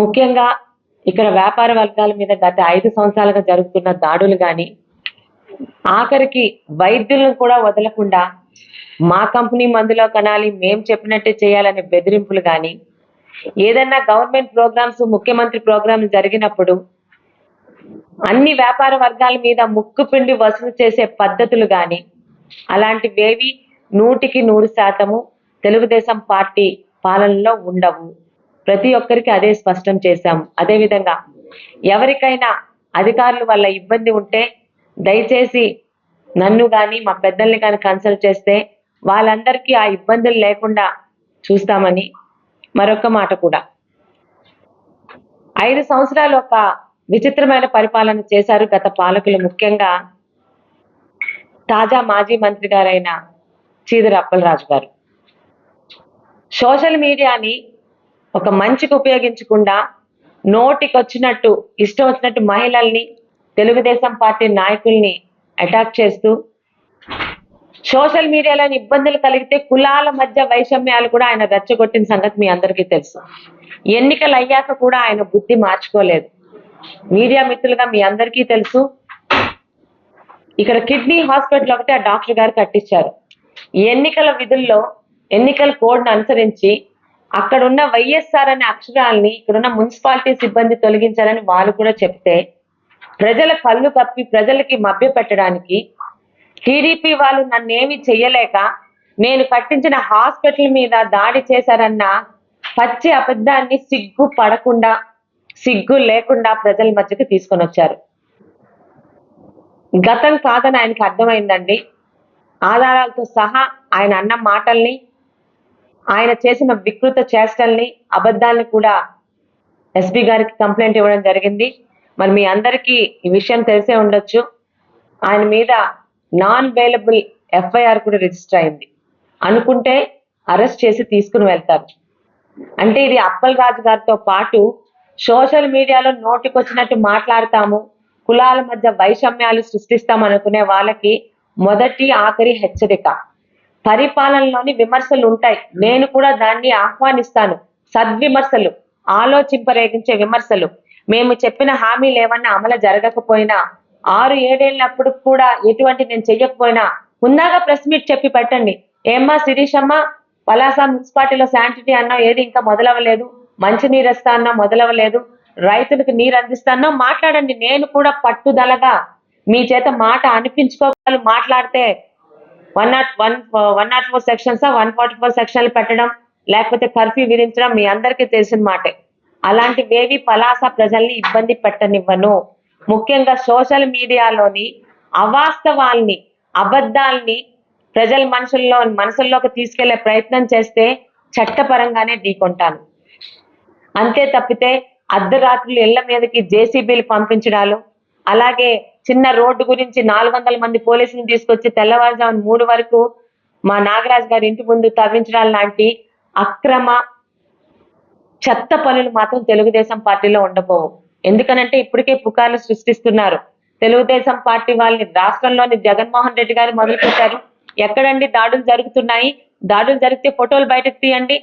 ముఖ్యంగా ఇక్కడ వ్యాపార వర్గాల మీద గత ఐదు సంవత్సరాలుగా జరుగుతున్న దాడులు గాని ఆఖరికి వైద్యులను కూడా వదలకుండా మా కంపెనీ మందులో కనాలి మేం చెప్పినట్టే చేయాలనే బెదిరింపులు గాని ఏదన్నా గవర్నమెంట్ ప్రోగ్రామ్స్ ముఖ్యమంత్రి ప్రోగ్రామ్స్ జరిగినప్పుడు అన్ని వ్యాపార వర్గాల మీద ముక్కు పిండి వసూలు చేసే పద్ధతులు గాని అలాంటివేవి నూటికి నూరు శాతము తెలుగుదేశం పార్టీ పాలనలో ఉండవు. ప్రతి ఒక్కరికి అదే స్పష్టం చేశాము అదేవిధంగా ఎవరికైనా అధికారుల వల్ల ఇబ్బంది ఉంటే దయచేసి నన్ను కానీ మా పెద్దల్ని కానీ కన్సల్ట్ చేస్తే వాళ్ళందరికీ ఆ ఇబ్బందులు లేకుండా చూస్తామని మరొక మాట కూడా. ఐదు సంవత్సరాలు ఒక విచిత్రమైన పరిపాలన చేశారు గత పాలకులు. ముఖ్యంగా తాజా మాజీ మంత్రి గారైన చీదర అప్పలరాజు గారు. సోషల్ మీడియాని ఒక మంచికి ఉపయోగించకుండా నోటికి వచ్చినట్టు ఇష్టం వచ్చినట్టు మహిళల్ని తెలుగుదేశం పార్టీ నాయకుల్ని అటాక్ చేస్తూ సోషల్ మీడియాలో ఇబ్బందులు కలిగితే కులాల మధ్య వైషమ్యాలు కూడా ఆయన రెచ్చగొట్టిన సంగతి మీ అందరికీ తెలుసు. ఎన్నికలు అయ్యాక కూడా ఆయన బుద్ధి మార్చుకోలేదు. మీడియా మిత్రులుగా మీ అందరికీ తెలుసు. ఇక్కడ కిడ్నీ హాస్పిటల్ ఒకటి ఆ డాక్టర్ గారు కట్టించారు. ఎన్నికల విధుల్లో ఎన్నికల కోడ్ను అనుసరించి అక్కడ ఉన్న వైఎస్ఆర్ అనే అక్షరాల్ని ఇక్కడున్న మున్సిపాలిటీ సిబ్బంది తొలగించాలని వాళ్ళు కూడా చెప్తే ప్రజల కళ్ళు కప్పి ప్రజలకి మభ్య పెట్టడానికి టీడీపీ వాళ్ళు నన్నేమి చెయ్యలేక నేను కట్టించిన హాస్పిటల్ మీద దాడి చేశారన్న పచ్చి అబద్ధాన్ని సిగ్గు పడకుండా సిగ్గు లేకుండా ప్రజల మధ్యకి తీసుకొని వచ్చారు. గతం కాదని ఆయనకి అర్థమైందండి. ఆధారాలతో సహా ఆయన అన్న మాటల్ని ఆయన చేసిన వికృత చేష్టల్ని అబద్ధాల్ని కూడా ఎస్పీ గారికి కంప్లైంట్ ఇవ్వడం జరిగింది. మరి మీ అందరికీ ఈ విషయం తెలిసే ఉండొచ్చు. ఆయన మీద నాన్ అవైలబుల్ ఎఫ్ఐఆర్ కూడా రిజిస్టర్ అయింది. అనుకుంటే అరెస్ట్ చేసి తీసుకుని వెళ్తారు. అంటే ఇది అప్పల్ రాజు గారితో పాటు సోషల్ మీడియాలో నోటికొచ్చినట్టు మాట్లాడతాము కులాల మధ్య వైషమ్యాలు సృష్టిస్తాం అనుకునే వాళ్ళకి మొదటి ఆఖరి హెచ్చరిక. పరిపాలనలోని విమర్శలు ఉంటాయి. నేను కూడా దాన్ని ఆహ్వానిస్తాను. సద్విమర్శలు ఆలోచింపరేగించే విమర్శలు. మేము చెప్పిన హామీలు ఏమన్నా అమలు జరగకపోయినా ఆరు ఏడేళ్ళప్పుడు కూడా ఎటువంటి నేను చెయ్యకపోయినా ఉందాగా ప్రెస్ మీట్ చెప్పి పెట్టండి. ఏమ్మా శిరీషమ్మ పలాస మున్సిపాలిటీలో శాంటిటీ అన్నా ఏది ఇంకా మొదలవ్వలేదు? మంచినీరు ఇస్తా అన్నా మొదలవ్వలేదు? రైతులకు నీరు అందిస్తానో మాట్లాడండి. నేను కూడా పట్టుదలగా మీ చేత మాట అనిపించుకోగలు మాట్లాడితే one not one one not four sections one forty four సెక్షన్లు పెట్టడం లేకపోతే కర్ఫ్యూ విధించడం మీ అందరికీ తెలిసిన మాటే. అలాంటివేవి పలాస ప్రజల్ని ఇబ్బంది పెట్టనివ్వను. ముఖ్యంగా సోషల్ మీడియాలోని అవాస్తవాల్ని అబద్ధాల్ని ప్రజల మనుషుల్లో మనసుల్లోకి తీసుకెళ్ళే ప్రయత్నం చేస్తే చట్టపరంగానే ఢీకొంటాను. అంతే తప్పితే అర్ధరాత్రులు ఇళ్ళ మీదకి జేసీబీలు పంపించడాలు అలాగే చిన్న రోడ్డు గురించి నాలుగు వందల మంది పోలీసులను తీసుకొచ్చి తెల్లవారుజామున మూడు వరకు మా నాగరాజు గారి ఇంటి ముందు తవ్వించడం లాంటి అక్రమ చెత్త పనులు మాత్రం తెలుగుదేశం పార్టీలో ఉండబోవు. ఎందుకనంటే ఇప్పటికే పుకార్లు సృష్టిస్తున్నారు. తెలుగుదేశం పార్టీ వాళ్ళని రాష్ట్రంలోని జగన్మోహన్ రెడ్డి గారు మొదలుపెట్టారు. ఎక్కడండి దాడులు జరుగుతున్నాయి? దాడులు జరిగితే ఫోటోలు బయటకు తీయండి.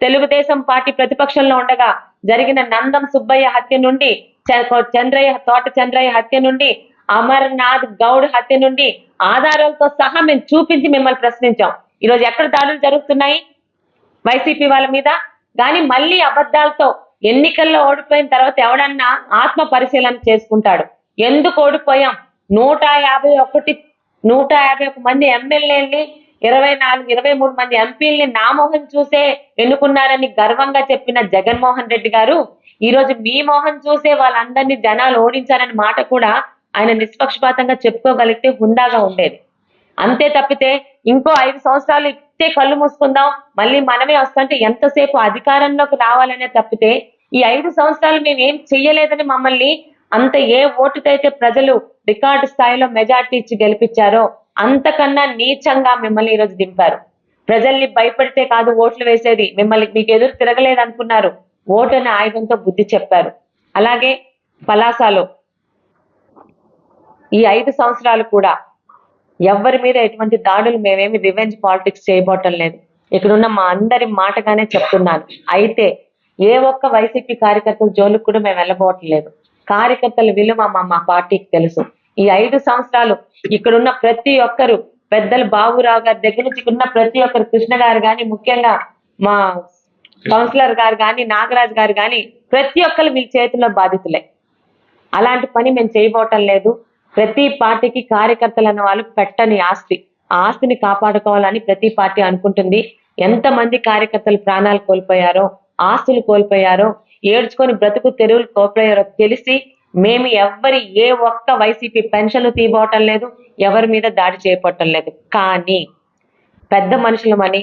తెలుగుదేశం పార్టీ ప్రతిపక్షంలో ఉండగా జరిగిన నందం సుబ్బయ్య హత్య నుండి చంద్రయ్య తోట చంద్రయ్య హత్య నుండి అమర్నాథ్ గౌడ్ హత్య నుండి ఆధారాలతో సహా మేము చూపించి మిమ్మల్ని ప్రశ్నించాం. ఈరోజు ఎక్కడ దాడులు జరుగుతున్నాయి? వైసీపీ వాళ్ళ మీద? కానీ మళ్ళీ అబద్ధాలతో ఎన్నికల్లో ఓడిపోయిన తర్వాత ఎవడన్నా ఆత్మ పరిశీలన చేసుకుంటాడు. ఎందుకు ఓడిపోయాం? నూట యాభై ఒకటి నూట యాభై ఒక మంది ఎమ్మెల్యేల్ని ఇరవై నాలుగు ఇరవై మూడు మంది ఎంపీల్ని నామోహన్ చూసే ఎన్నుకున్నారని గర్వంగా చెప్పిన జగన్మోహన్ రెడ్డి గారు ఈ రోజు మీ మోహన్ చూసే వాళ్ళందరినీ జనాలు ఓడించారని మాట కూడా ఆయన నిష్పక్షపాతంగా చెప్పుకోగలిగితే హుందాగా ఉండేది. అంతే తప్పితే ఇంకో ఐదు సంవత్సరాలు ఇస్తే కళ్ళు మూసుకుందాం మళ్ళీ మనమే వస్తుంటే ఎంతసేపు అధికారంలోకి రావాలనే తప్పితే ఈ ఐదు సంవత్సరాలు మేము ఏం చెయ్యలేదని మమ్మల్ని అంత ఏ ఓటుకైతే ప్రజలు రికార్డు స్థాయిలో మెజార్టీ ఇచ్చి గెలిపించారో అంతకన్నా నీచంగా మిమ్మల్ని ఈరోజు దింపారు. ప్రజల్ని భయపడితే కాదు ఓట్లు వేసేది మిమ్మల్ని మీకు ఎదురు తిరగలేదనుకున్నారు. ఓటు అనే ఆయుధంతో బుద్ధి చెప్పారు. అలాగే పలాసాలో ఈ ఐదు సంవత్సరాలు కూడా ఎవరి మీద ఎటువంటి దాడులు మేమేమి రివెంజ్ పాలిటిక్స్ చేయబోటం లేదు. ఇక్కడున్న మా అందరి మాటగానే చెప్తున్నాను. అయితే ఏ ఒక్క వైసీపీ కార్యకర్తల జోలికి కూడా మేము వెళ్ళబోవట్లేదు కార్యకర్తల విలువ మా మా పార్టీకి తెలుసు. ఈ ఐదు సంవత్సరాలు ఇక్కడున్న ప్రతి ఒక్కరు పెద్దలు బాబురావు గారి దగ్గర నుంచి ఉన్న ప్రతి ఒక్కరు కృష్ణ గారు కానీ ముఖ్యంగా మా కౌన్సిలర్ గారు కానీ నాగరాజు గారు కానీ ప్రతి ఒక్కరు మీ చేతిలో బాధితులే. అలాంటి పని మేము చేయబోవటం లేదు. ప్రతి పార్టీకి కార్యకర్తలు అన్న వాళ్ళు పెట్టని ఆస్తి. ఆస్తిని కాపాడుకోవాలని ప్రతి పార్టీ అనుకుంటుంది. ఎంతమంది కార్యకర్తలు ప్రాణాలు కోల్పోయారో ఆస్తులు కోల్పోయారో ఏడ్చుకొని బ్రతుకు తెరువులు కోల్పోయారో తెలిసి మేము ఎవ్వరి ఏ ఒక్క వైసీపీ పెన్షన్లు తీయబోవటం లేదు ఎవరి మీద దాడి చేయబోవటం లేదు. కానీ పెద్ద మనుషులమని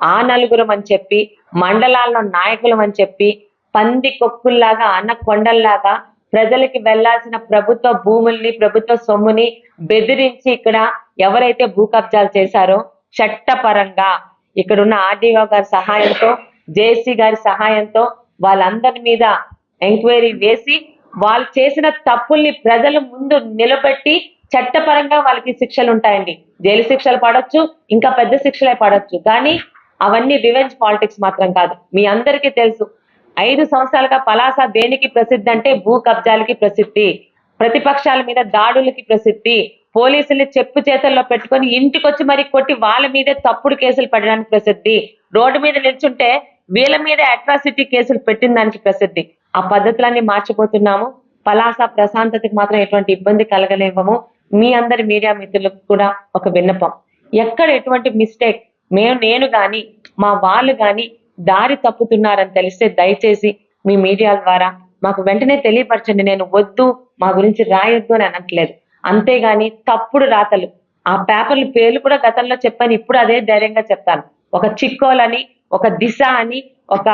ఆ నలుగురం అని చెప్పి మండలాల్లో నాయకులం అని చెప్పి పంది కొక్కుల్లాగా అన్న కొండల్లాగా ప్రజలకి వెళ్ళాల్సిన ప్రభుత్వ భూముల్ని ప్రభుత్వ సొమ్ముని బెదిరించి ఇక్కడ ఎవరైతే భూ కబ్జాలు చేశారో చట్టపరంగా ఇక్కడున్న ఆర్డీఓ గారి సహాయంతో జేసీ గారి సహాయంతో వాళ్ళందరి మీద ఎంక్వైరీ వేసి వాళ్ళు చేసిన తప్పుల్ని ప్రజల ముందు నిలబెట్టి చట్టపరంగా వాళ్ళకి శిక్షలు ఉంటాయండి. జైలు శిక్షలు పడవచ్చు ఇంకా పెద్ద శిక్షలే పడవచ్చు కానీ అవన్నీ రివెంజ్ పాలిటిక్స్ మాత్రం కాదు. మీ అందరికీ తెలుసు ఐదు సంవత్సరాలుగా పలాస దేనికి ప్రసిద్ధి అంటే భూ కబ్జాలకి ప్రసిద్ధి ప్రతిపక్షాల మీద దాడులకి ప్రసిద్ధి పోలీసుల్ని చెప్పు చేతల్లో పెట్టుకొని ఇంటికొచ్చి మరి కొట్టి వాళ్ళ మీదే తప్పుడు కేసులు పెట్టడానికి ప్రసిద్ధి రోడ్డు మీద నిల్చుంటే వీళ్ళ మీద అట్రాసిటీ కేసులు పెట్టిన దానికి ప్రసిద్ధి. ఆ పద్ధతులన్నీ మార్చిపోతున్నాము. పలాస ప్రశాంతతకి మాత్రం ఎటువంటి ఇబ్బంది కలగలేవము మీ అందరి మీడియా మిత్రులకు కూడా ఒక విన్నపం. ఎక్కడ ఎటువంటి మిస్టేక్? మేము నేను గాని మా వాళ్ళు గాని దారి తప్పుతున్నారని తెలిస్తే దయచేసి మీ మీడియా ద్వారా మాకు వెంటనే తెలియపరచండి. నేను వద్దు మా గురించి రాయొద్దు అని అనట్లేదు. అంతేగాని తప్పుడు రాతలు. ఆ పేపర్ల పేర్లు కూడా గతంలో చెప్పాను. ఇప్పుడు అదే ధైర్యంగా చెప్తాను. ఒక చిక్కోలని ఒక దిశ అని ఒక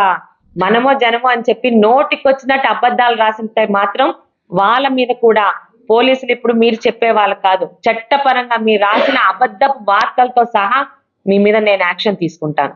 మనమో జనమో అని చెప్పి నోటికి వచ్చినట్టు అబద్ధాలు రాసింటే మాత్రం వాళ్ళ మీద కూడా పోలీసులు ఇప్పుడు మీరు చెప్పే వాళ్ళు కాదు. చట్టపరంగా మీరు రాసిన అబద్ధపు వార్తలతో సహా మీ మీద నేను యాక్షన్ తీసుకుంటాను.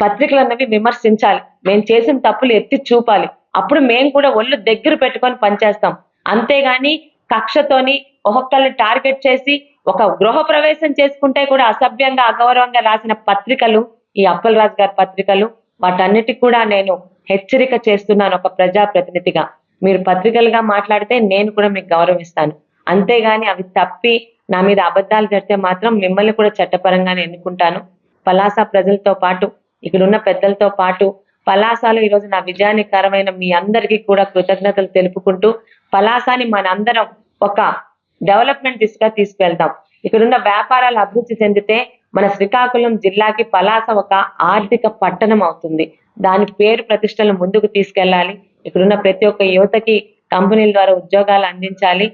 పత్రికలు అన్నవి విమర్శించాలి. మేము చేసిన తప్పులు ఎత్తి చూపాలి. అప్పుడు మేము కూడా ఒళ్ళు దగ్గర పెట్టుకొని పనిచేస్తాం. అంతేగాని కక్షతోని ఒక్కొక్కరిని టార్గెట్ చేసి ఒక గృహ ప్రవేశం చేసుకుంటే కూడా అసభ్యంగా అగౌరవంగా రాసిన పత్రికలు ఈ అప్పలరాజు గారి పత్రికలు వాటన్నిటికి కూడా నేను హెచ్చరిక చేస్తున్నాను ఒక ప్రజా ప్రతినిధిగా మీరు పత్రికలుగా మాట్లాడితే నేను కూడా మీకు గౌరవిస్తాను. అంతేగాని అవి తప్పి నా మీద అబద్ధాలు జరిగితే మాత్రం మిమ్మల్ని కూడా చట్టపరంగానే ఎన్నుకుంటాను. పలాస ప్రజలతో పాటు ఇక్కడున్న పెద్దలతో పాటు పలాసాలో ఈరోజు నా విజయానికరమైన మీ అందరికీ కూడా కృతజ్ఞతలు తెలుపుకుంటూ పలాసాని మనందరం ఒక డెవలప్మెంట్ దిశగా తీసుకెళ్తాం ఇక్కడున్న వ్యాపారాలు అభివృద్ధి చెందితే మన శ్రీకాకుళం జిల్లాకి పలాస ఒక ఆర్థిక పట్టణం అవుతుంది. దాని పేరు ప్రతిష్టలను ముందుకు తీసుకెళ్ళాలి. ఇక్కడున్న ప్రతి ఒక్క యువతకి కంపెనీల ద్వారా ఉద్యోగాలు అందించాలి.